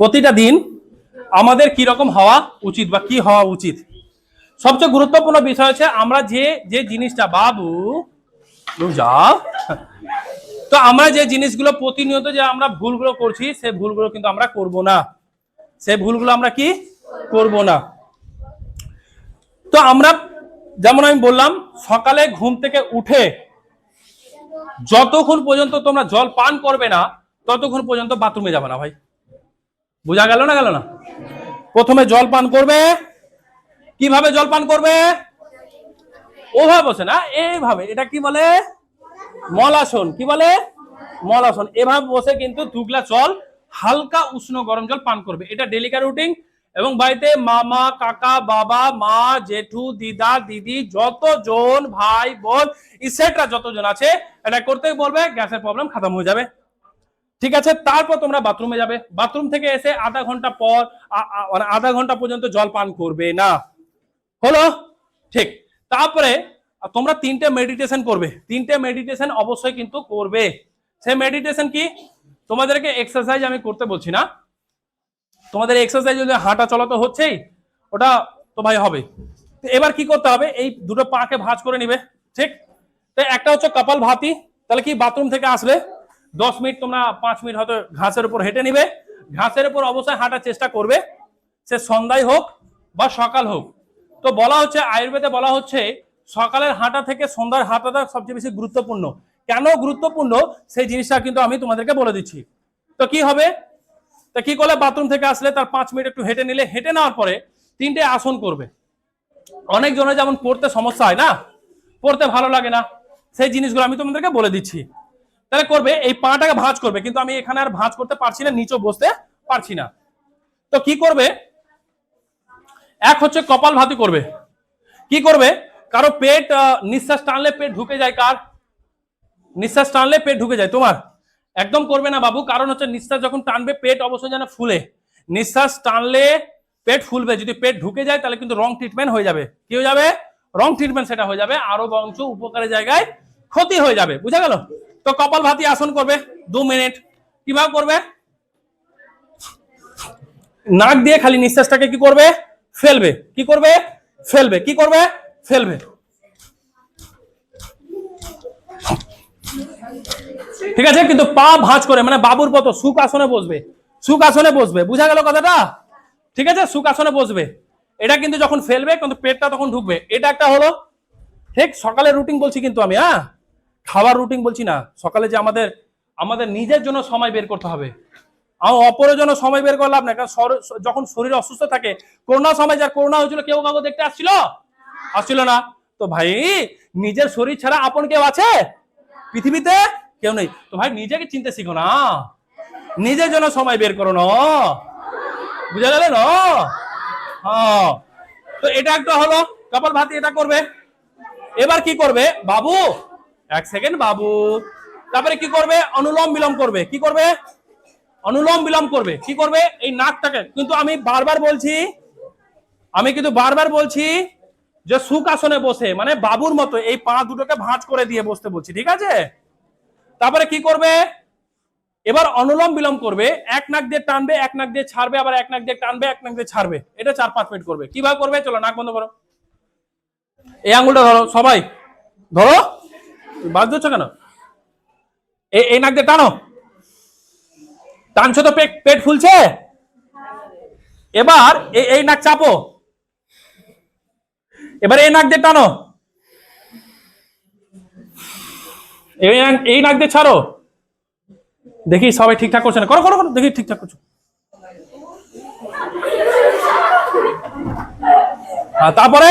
প্রতিটা দিন আমাদের কি রকম হওয়া উচিত বা কি হওয়া উচিত? সবচেয়ে গুরুত্বপূর্ণ বিষয় হচ্ছে আমরা যে যে জিনিসটা, বাবু যাও তো আমরা যে জিনিসগুলো প্রতিনিয়ত যে আমরা ভুলগুলো করছি, সে ভুলগুলো কিন্তু আমরা করব না। সে ভুলগুলো আমরা কি? করব না। তো আমরা, যেমন আমি বললাম, সকালে ঘুম থেকে উঠে যতক্ষণ পর্যন্ত তোমরা জল পান করবে না, ততক্ষণ পর্যন্ত বাথরুমে যাবে না ভাই। বোঝা গেল না গেল না? প্রথমে জল পান করবে। কীভাবে জল পান করবে? ওভাবে বসে না এইভাবে এটা কি বলে? মলাসন। কি বলে? মলাসন। এভাবে বসে কিন্তু দু গ্লাস জল, হালকা উষ্ণ গরম জল পান করবে। এটা ডেলিকা রুটিন। এবং বাড়িতে মামা, কাকা, বাবা, মা, জেঠু, দিদা, দিদি, যতজন ভাই, বোন ইসেটরা যতজন আছে, এটা করতে বলবে, গ্যাসের প্রবলেম খতম হয়ে যাবে। ঠিক আছে? তারপর তোমরা বাথরুমে যাবে। বাথরুম থেকে এসে আধা ঘণ্টা পর মানে আধা ঘণ্টা পর্যন্ত জল পান করবে না। হলো? ঠিক। তারপরে তোমরা তিনটে মেডিটেশন করবে। তিনটে মেডিটেশন অবশ্যই কিন্তু করবে। সে মেডিটেশন কি? তোমাদেরকে এক্সারসাইজ আমি করতে বলছি না। তোমাদের এক্সারসাইজ যদি হাঁটা চলা তো হচ্ছেই, ওটা তো ভাই হবে এবার কি করতে হবে? এই দুটো পাকে ভাঁজ করে নিবে। ঠিক? তো একটা হচ্ছে কপাল ভাতি, তাহলে কি বাথরুম থেকে আসলে দশ মিনিট তোমরা পাঁচ মিনিট হয়তো ঘাসের উপর হেঁটে নিবে। ঘাসের উপর অবশ্যই হাঁটার চেষ্টা করবে। সে সন্ধ্যায় হোক বা সকাল হোক। তো বলা হচ্ছে, আয়ুর্বেদে বলা হচ্ছে, সকালের হাঁটা থেকে সন্ধ্যার হাঁটাটা সবচেয়ে বেশি গুরুত্বপূর্ণ। কেন গুরুত্বপূর্ণ? সেই জিনিসটা কিন্তু আমি তোমাদেরকে বলে দিচ্ছি। তো কি হবে? তা কি করলে বাথরুম থেকে আসলে তার পাঁচ মিনিট একটু হেঁটে নিলে, হেঁটে নেওয়ার পরে তিনটে আসন করবে। অনেক জনের যেমন পড়তে সমস্যা হয় না? পড়তে ভালো লাগে না। সেই জিনিসগুলো আমি তোমাদেরকে বলে দিচ্ছি। তাহলে করবে, এই পাটাকে ভাঁজ করবে। কিন্তু আমি এখানে আর ভাঁজ করতে পারছি না নিচে বসতে পারছি না। তো কি করবে? এক হচ্ছে কপাল ভাতি করবে। কি করবে? কারও পেট নিঃশ্বাস টানলে পেট ঢুকে যায় কার? নিঃশ্বাস টানলে পেট ঢুকে যায়, তোমার। একদম করবে না বাবু, কারণ হচ্ছে নিঃশ্বাস যখন টানবে, পেট অবশ্যই যেন ফুলে। নিঃশ্বাস টানলে পেট ফুলবে, যদি পেট ঢুকে যায়, তাহলে কিন্তু রং ট্রিটমেন্ট হয়ে যাবে। কি হয়ে যাবে? রং ট্রিটমেন্ট সেটা হয়ে যাবে, আরও বংশ উপকারের জায়গায় ক্ষতি হয়ে যাবে। বুঝা গেল? তো কপাল ভাতি আসন করবে, দু মিনিট। কীভাবে করবে? নাক দিয়ে খালি নিঃশ্বাসটাকে কি করবে? ফেলবে। কি করবে? ফেলবে। কি করবে? ফেলবে। ঠিক আছে? কিন্তু পা ভাঁজ করে মানে বাবুর মতো সুখ আসনে বসবে। সুখ আসনে বসবে। বুঝা গেল কথাটা? ঠিক আছে? সুখ আসনে বসবে। এটা কিন্তু যখন ফেলবে, কিন্তু পেটটা তখন ঢুকবে। এটা একটা হলো, ঠিক? সকালে রুটিন বলছি কিন্তু আমি হ্যাঁ? খাওয়ার রুটিন বলছি না, সকালে যে আমাদের আমাদের নিজের জন্য সময় বের করতে হবে। আমার অপরের জন্য সময় বের করলাম না কারণ যখন শরীর অসুস্থ থাকে করোনা সময় যার করোনা হয়েছিল, কেউ কাউকে দেখতে আসছিল? আসছিল না। তো ভাই, নিজের শরীর ছাড়া আপন কেউ আছে? পৃথিবীতে কেউ নেই। তো ভাই, নিজেকে চিনতে শিখো না। নিজের জন্য সময় বের করো না। বুঝা গেল হ্যাঁ। তো এটা একটা হলো কপাল ভাতি এটা করবে। এবার কি করবে? বাবু এক সেকেন্ড বাবু। তারপরে কি করবে? অনুলোম বিলোম করবে। কি করবে? অনুলোম বিলোম করবে। কি করবে? এই নাকটাকে। কিন্তু আমি বারবার বলছি, আমি কিন্তু বারবার বলছি যে সুখ আসনে বসে মানে বাবুর মতো এই পা দুটোকে ভাঁজ করে দিয়ে বসতে বলছি, ঠিক আছে? তারপরে কি করবে? এবার অনুলোম বিলোম করবে। এক নাক দিয়ে টানবে, এক নাক দিয়ে ছাড়বে, আবার এক নাক দিয়ে টানবে, এক নাক দিয়ে ছাড়বে। এটা চার পাঁচ মিনিট করবে। কীভাবে করবে? চলো, নাক বন্ধ করো। এই আঙ্গুলটা ধরো, সবাই। ধরো। বাদ দিচ্ছ কেন? এই- নাক দিয়ে টানো। টানছো তো পেট পেট ফুলছে? এবার এই- নাক চাপো। এবার এই নাক দিয়ে টানো। এই নাক- দিয়ে ছাড়ো। দেখি সবাই ঠিকঠাক করছে না। করো করো করো, দেখি ঠিকঠাক করছ। তারপরে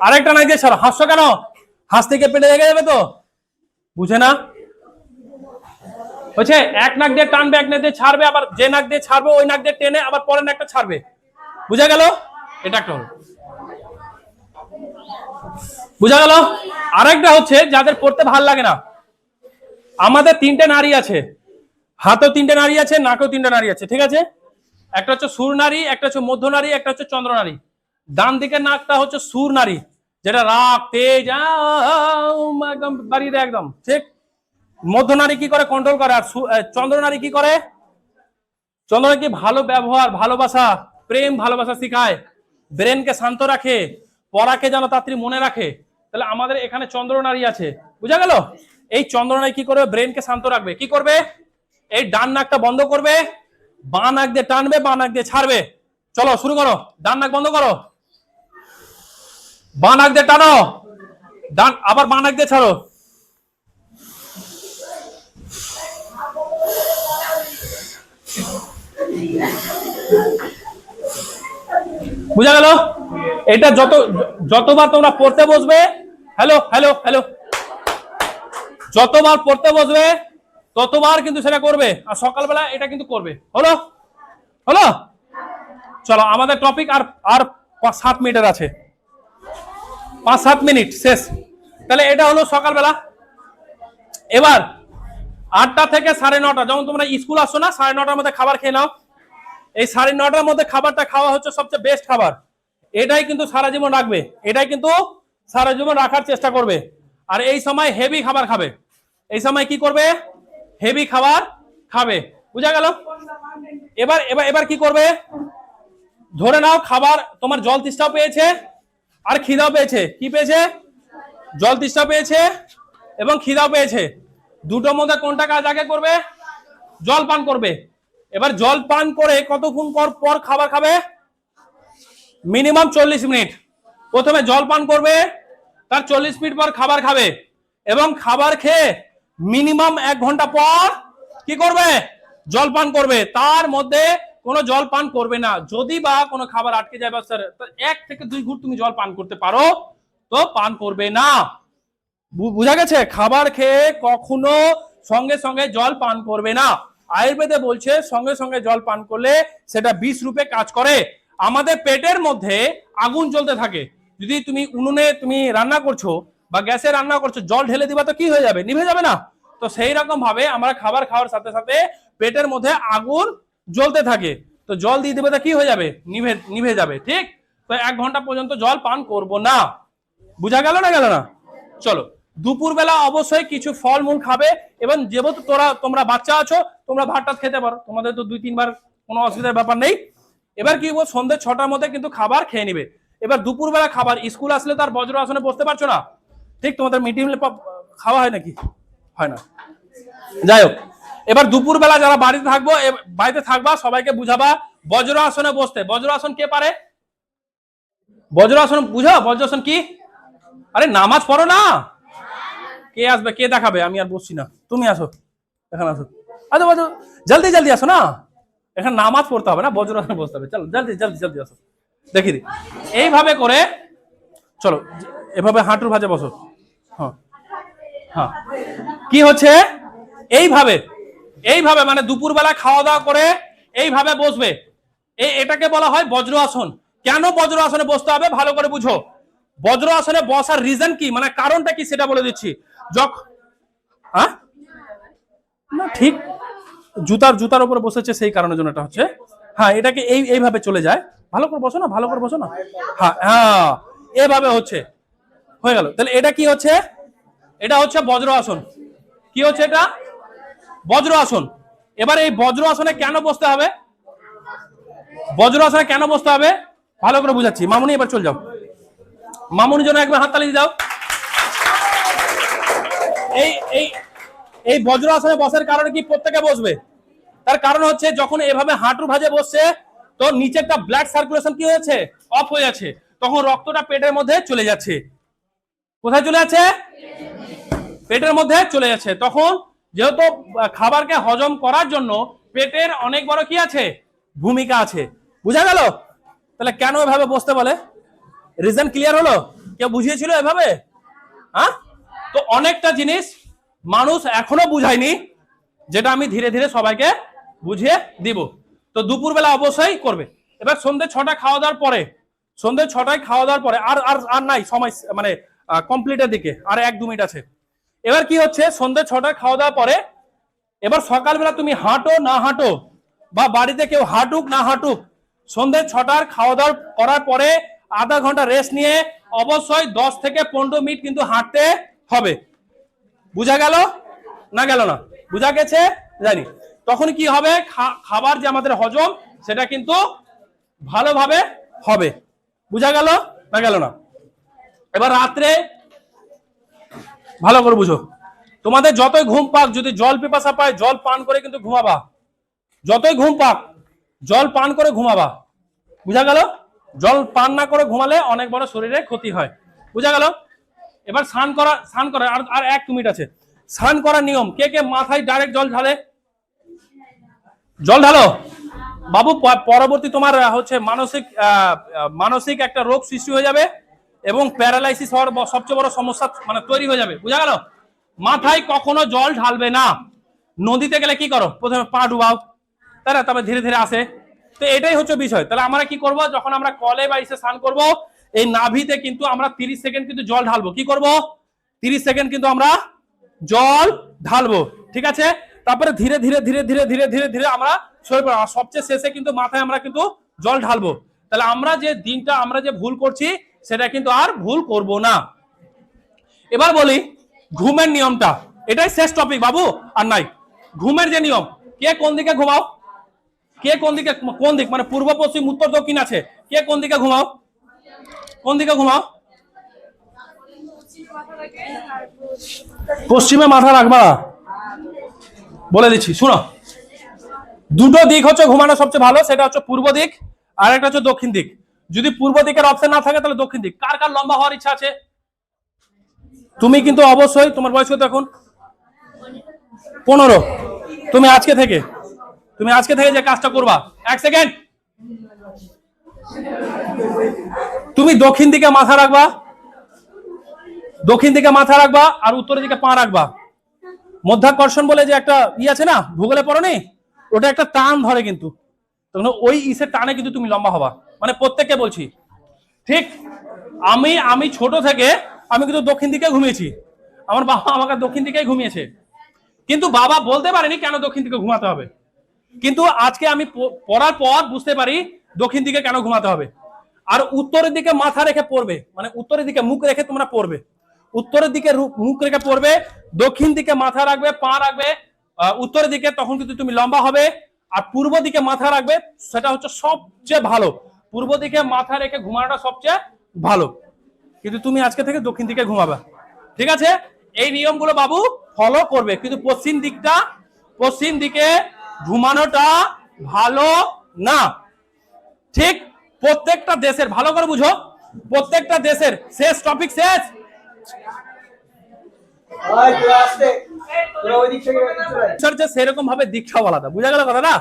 আরেকটা নাক দিয়ে ছাড়ো। হাসছো কেন? হাসতে গিয়ে পেটে লেগে যাবে তো? বুঝে না? হচ্ছে এক নাক দিয়ে টানবে, এক নাক দিয়ে ছাড়বে, আবার যে নাক দিয়ে ছাড়বে, ওই নাক দিয়ে টেনে আবার পরের নাকটা ছাড়বে। বুঝা গেল? এটা একটা হলো। বুঝা গেল? আরেকটা হচ্ছে, যাদের পড়তে ভালো লাগে না, আমাদের তিনটে নারী আছে। হাতেও তিনটে নারী আছে, নাকেও তিনটে নারী আছে, ঠিক আছে? একটা হচ্ছে সুর নারী, একটা হচ্ছে মধ্য নারী, একটা হচ্ছে চন্দ্র নারী। ডান দিকের নাকটা হচ্ছে সুর নারী। যেটা রাগ, তেজ একদম বাড়িয়ে দেয় একদম। ঠিক? মধ্য নারী কি করে কন্ট্রোল করে? আর চন্দ্র নারী কি করে? চন্দ্রনা কি ভালো ব্যবহার, ভালোবাসা, প্রেম, ভালোবাসা শিখায়? ব্রেনকে শান্ত রাখে, পড়াকে যেন তাড়াতাড়ি মনে রাখে। তাহলে আমাদের এখানে চন্দ্রনারী আছে। বুঝা গেল? এই চন্দ্রনারী কি করবে ব্রেনকে শান্ত রাখবে? কি করবে? এই ডান নাকটা বন্ধ করবে, বাঁ নাক দিয়ে টানবে, বাঁ নাক দিয়ে ছাড়বে। চলো, শুরু করো। ডান নাক বন্ধ করো। বাঁ নাক দিয়ে টানো। ডান, আবার বাঁ নাক দিয়ে ছাড়ো। বুঝা গেল? এটা যত, যতবার তোমরা পড়তে বসবে হ্যালো হ্যালো হ্যালো যতবার পড়তে বসবে, ততবার কিন্তু সেটা করবে। আর সকালবেলা এটা কিন্তু করবে। হলো? হলো? চলো, আমাদের টপিক আর আর সাত মিনিটের আছে। পাঁচ সাত মিনিট, শেষ। তাহলে এটা হলো সকালবেলা। এবার আটটা থেকে সাড়ে নটা, যেমন তোমরা স্কুল আসো না, সাড়ে নটার মধ্যে খাবার খেয়ে নাও। এই সাড়ে নটার মধ্যে খাবারটা খাওয়া হচ্ছে সবচেয়ে বেস্ট খাবার। এটাই কিন্তু সারা জীবন রাখবে। এটাই কিন্তু সারা জীবন রাখার চেষ্টা করবে। আর এই সময় হেভি খাবার খাবে। এই সময় কি করবে? হেভি খাবার খাবে। বুঝা গেল? এবার এবার এবার কি করবে? ধরে নাও খাবার তোমার জল তিষ্ঠাও পেয়েছে। আর খিদাও পেয়েছে। কি পেয়েছে? জল তিষ্ঠা পেয়েছে এবং খিদাও পেয়েছে। দুটোর মধ্যে কোনটা কাজ আগে করবে? জল পান করবে। এবার জল পান করে কতক্ষণ পর পর খাবার খাবে? মিনিমাম চল্লিশ মিনিট। প্রথমে জল পান করবে, তার চল্লিশ মিনিট পর খাবার খাবে এবং খাবার খেয়ে মিনিমাম এক ঘণ্টা পর কি করবে? জল পান করবে। তার মধ্যে কোনো জল পান করবে না। যদি বা কোনো খাবার আটকে যায় বা স্যার এক থেকে দুই ঘুট তুমি জল পান করতে পারো, তো পান করবে না। বুঝা গেছে? খাবার খেয়ে কখনো সঙ্গে সঙ্গে জল পান করবে না। আয়ুর্বেদে বলছে, সঙ্গে সঙ্গে জল পান করলে সেটা বিষ রূপে কাজ করে। আমাদের পেটের মধ্যে আগুন জ্বলতে থাকে। যদি তুমি উনুনে তুমি রান্না করছ বা গ্যাসে রান্না করছ, জল ঢেলে দিবা তো কি হয়ে যাবে? নিভে যাবে না। তো সেই রকম ভাবে আমরা খাবার খাওয়ার সাথে সাথে পেটের মধ্যে আগুন জ্বলতে থাকে। তো জল দিয়ে দেবে তা কি হয়ে যাবে? নিভে নিভে যাবে, ঠিক? তো এক ঘণ্টা পর্যন্ত জল পান করব না। বুঝা গেল না গেল না? চলো, দুপুরবেলা অবশ্যই কিছু ফলমূল খাবে এবং যেহেতু তোরা, তোমরা বাচ্চা আছো, তোমরা ভাত টাত খেতে পারো। তোমাদের তো দুই, তিনবার কোনো অসুবিধার ব্যাপার নেই। এবার কি বল সন্ধ্যে ছটার মধ্যে কিন্তু খাবার খেয়ে নিবে। এবার দুপুরবেলা খাবার, স্কুল আসলে তার বজ্র আসনে বসতে পারছ না? ঠিক, তোমাদের মিটিং খাওয়া হয় নাকি? হয় না। যাই হোক। এবার দুপুরবেলা যারা বাড়িতে থাকব বাড়িতে থাকবা, সবাইকে বুঝাবা, বজ্র আসনে বসতে। বজ্র আসন কে পারে? বজ্র আসন বুঝো? বজ্রাসন কি? আরে নামাজ পড়ো না। কে আসবে? কে দেখাবে? আমি আর বসছি না। তুমি আসো। এখানে আসো। আচ্ছা বাজো জলদি জলদি আসো না? এখানে নামাজ পড়তে হবে না বজ্রাসনে বসতে হবে। চলো, জলদি জলদি জলদি আসো। দেখি দি এইভাবে করে, চলো, এভাবে হাঁটুর ভাজে বসো। হ্যাঁ। হ্যাঁ। কি হচ্ছে? এইভাবে। এইভাবে মানে দুপুরবেলা খাওয়া দাওয়া করে এইভাবে বসবে। এই এটাকে বলা হয় বজ্র আসন কেন বজ্র আসনে বসতে হবে? ভালো করে বুঝো। বজ্র আসনে বসার রিজন কি? মানে কারণটা কি সেটা বলে দিচ্ছি। যখন হ্যাঁ? না, ঠিক। জুতার জুতার উপরে বসেছে সেই কারণের জন্য এটা হচ্ছে। হ্যাঁ এটাকে এই এইভাবে চলে যায়। ভালো করে বসো না, ভালো করে বসো না। হ্যাঁ হ্যাঁ এভাবে হচ্ছে। হয়ে গেল। তাহলে এটা কি হচ্ছে? এটা হচ্ছে বজ্র আসন কি হচ্ছে এটা? বজ্র আসন। এবার এই বজ্র আসনে কেন বসতে হবে? বজ্র আসনে কেন বসতে হবে? ভালো করে বুঝাচ্ছি। মামুনি, এবার চল যাও। মামুনি জন্য একবার হাততালি দাও। এই এই এই বজ্র আসনে বসার কারণে কি প্রত্যেকে বসবে? তার কারণ হচ্ছে যখন এভাবে হাঁটুর ভাজে বসছে, তো নিচেরটা ব্লাড সার্কুলেশন কি হয়েছে? অফ হয়ে যাচ্ছে। তখন রক্তটা পেটের মধ্যে চলে যাচ্ছে। কোথায় চলে যাচ্ছে? পেটের মধ্যে চলে যাচ্ছে। তখন যেহেতু খাবারকে হজম করার জন্য পেটের অনেক বড় কি আছে? ভূমিকা আছে। বুঝা গেল? তাহলে কেন এভাবে বসতে বলে? রিজন ক্লিয়ার হলো? কেউ বুঝিয়েছিল এভাবে? হ্যাঁ? তো অনেকটা জিনিস মানুষ এখনও বুঝায়নি, যেটা আমি ধীরে ধীরে সবাইকে বুঝিয়ে দিব। তো দুপুরবেলা অবশ্যই করবে। এবার সন্ধ্যে ছটা খাওয়া দাওয়ার পরে সন্ধ্যে ছটায় খাওয়া দাওয়ার পরে, আর আর আর নাই, সময় মানে কমপ্লিটের দিকে, আর এক, দু মিনিট আছে। এবার কি হচ্ছে? সন্ধ্যে ছটায় খাওয়া দাওয়ার পরে এবার সকালবেলা তুমি হাঁটো না হাঁটো বা বাড়িতে কেউ হাঁটুক না হাঁটুক, সন্ধ্যে ছটার খাওয়া দাওয়া করার পরে আধা ঘণ্টা রেস্ট নিয়ে অবশ্যই দশ থেকে পনেরো মিনিট কিন্তু হাঁটতে হবে। বুঝা গেল না গেল না? বুঝা গেছে? জানি। তখন কি হবে? খাবার যে আমাদের হজম, সেটা কিন্তু ভালোভাবে হবে। বুঝা গেল না গেল না? এবার রাত্রে ভালো করে বুঝো। তোমাদের যতই ঘুম পাক, যদি জল পিপাসা পায়, জল পান করে কিন্তু ঘুমাবা। যতই ঘুম পাক, জল পান করে ঘুমাবা। বুঝা গেল? জল পান না করে ঘুমালে অনেক বড় শরীরে ক্ষতি হয়। বুঝা গেল? এবার স্নান করা স্নান করা, আর আর এক মিনিট আছে। স্নান করার নিয়ম, কে কে মাথায় ডাইরেক্ট জল ঢালে? জল ঢালো? বাবু, পরবর্তী তোমার হচ্ছে মানসিক মানসিক একটা রোগ সৃষ্টি হয়ে যাবে। এবং প্যারালাইসিস হওয়ার সবচেয়ে বড় সমস্যা মানে তৈরি হয়ে যাবে। বুঝা গেল? মাথায় কখনো জল ঢালবে না। নদীতে গেলে কি করো? প্রথমে পা ডুবাও। না তবে ধীরে ধীরে আসে। তো এটাই হচ্ছে বিষয়। তাহলে আমরা কি করব? যখন আমরা কলে বা ইসে স্নান করব, এই নাভিতে কিন্তু আমরা 30 সেকেন্ড কিন্তু জল ঢালবো। কি করব? 30 সেকেন্ড কিন্তু আমরা জল ঢালবো। ঠিক আছে? তারপরে ধীরে ধীরে ধীরে ধীরে ধীরে ধীরে ধীরে আমরা সরে পড়ব। সবচেয়ে শেষে কিন্তু মাথায় আমরা কিন্তু জল ঢালবো। তাহলে আমরা যে দিনটা আমরা যে ভুল করছি সেটা কিন্তু আর ভুল করব না। এবার বলি, ঘুমের নিয়মটা। এটাই শেষ টপিক বাবু, আর নাই। ঘুমের যে নিয়ম, কে কোন দিকে ঘুমাও? কে কোন দিকে, কোন দিক? মানে পূর্ব, পশ্চিম, উত্তর, দক্ষিণ আছে। কে কোন দিকে ঘুমাও? কোন দিকে ঘুমাও? পশ্চিমে মাথা রাখবা। বলে দিচ্ছি, শুনো। দুটো দিক হচ্ছে ঘুমানো সবচেয়ে ভালো, সেটা হচ্ছে পূর্ব দিক, আর একটা হচ্ছে দক্ষিণ দিক। যদি পূর্ব দিকের অপশন না থাকে, তাহলে দক্ষিণ দিক। কার কার লম্বা হওয়ার ইচ্ছা আছে? তুমি কিন্তু অবশ্যই, তোমার বয়স কত এখন? পনেরো। তুমি আজকে থেকে, তুমি আজকে থেকে যে কাজটা করবা। এক সেকেন্ড তুমি দক্ষিণ দিকে মাথা রাখবা। দক্ষিণ দিকে মাথা রাখবা আর উত্তরের দিকে পা রাখবা। মধ্যাকর্ষণ বলে যে একটা ই আছে না, ভূগোলে পড়নি? ওটা একটা টান ধরে কিন্তু। ওই ইসের টানে কিন্তু তুমি লম্বা হবা। মানে প্রত্যেককে বলছি। ঠিক, আমি আমি ছোট থেকে আমি কিন্তু দক্ষিণ দিকে ঘুমিয়েছি। আমার বাবা আমাকে দক্ষিণ দিকেই ঘুমিয়েছে। কিন্তু বাবা বলতে পারেনি কেন দক্ষিণ দিকে ঘুমাতে হবে। কিন্তু আজকে আমি পড়ার পর বুঝতে পারি দক্ষিণ দিকে কেন ঘুমাতে হবে। আর উত্তরের দিকে মাথা রেখে পড়বে মানে উত্তরের দিকে মুখ রেখে তোমরা পড়বে। উত্তরের দিকে মুখ রেখে পড়বে, দক্ষিণ দিকে মাথা রাখবে, পা রাখবে উত্তরের দিকে তখন কিন্তু তুমি লম্বা হবে, আর পূর্ব দিকে মাথা রাখবে, সেটা হচ্ছে সবচেয়ে ভালো। পূর্ব দিকে মাথা রেখে ঘুমানোটা সবচেয়ে ভালো। কিন্তু তুমি আজকে থেকে দক্ষিণ দিকে ঘুমাবে। ঠিক আছে? এই নিয়মগুলো বাবু ফলো করবে। কিন্তু পশ্চিম দিকটা পশ্চিম দিকে ঘুমানোটা ভালো না। ঠিক প্রত্যেকটা দেশের ভালো করে বুঝো প্রত্যেকটা দেশের শেষ টপিক শেষ। সেরকম ভাবে দীক্ষা আলাদা। বুঝা গেল কথাটা?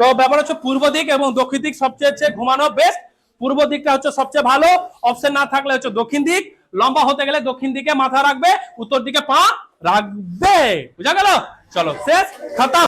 তো ব্যাপার হচ্ছে পূর্ব দিক এবং দক্ষিণ দিক সবচেয়ে হচ্ছে ঘুমানো বেস্ট পূর্ব দিকটা হচ্ছে সবচেয়ে ভালো। অপশন না থাকলে হচ্ছে দক্ষিণ দিক। লম্বা হতে গেলে দক্ষিণ দিকে মাথা রাখবে। উত্তর দিকে পা রাখবে। বুঝা গেল? চলো, শেষ খাতা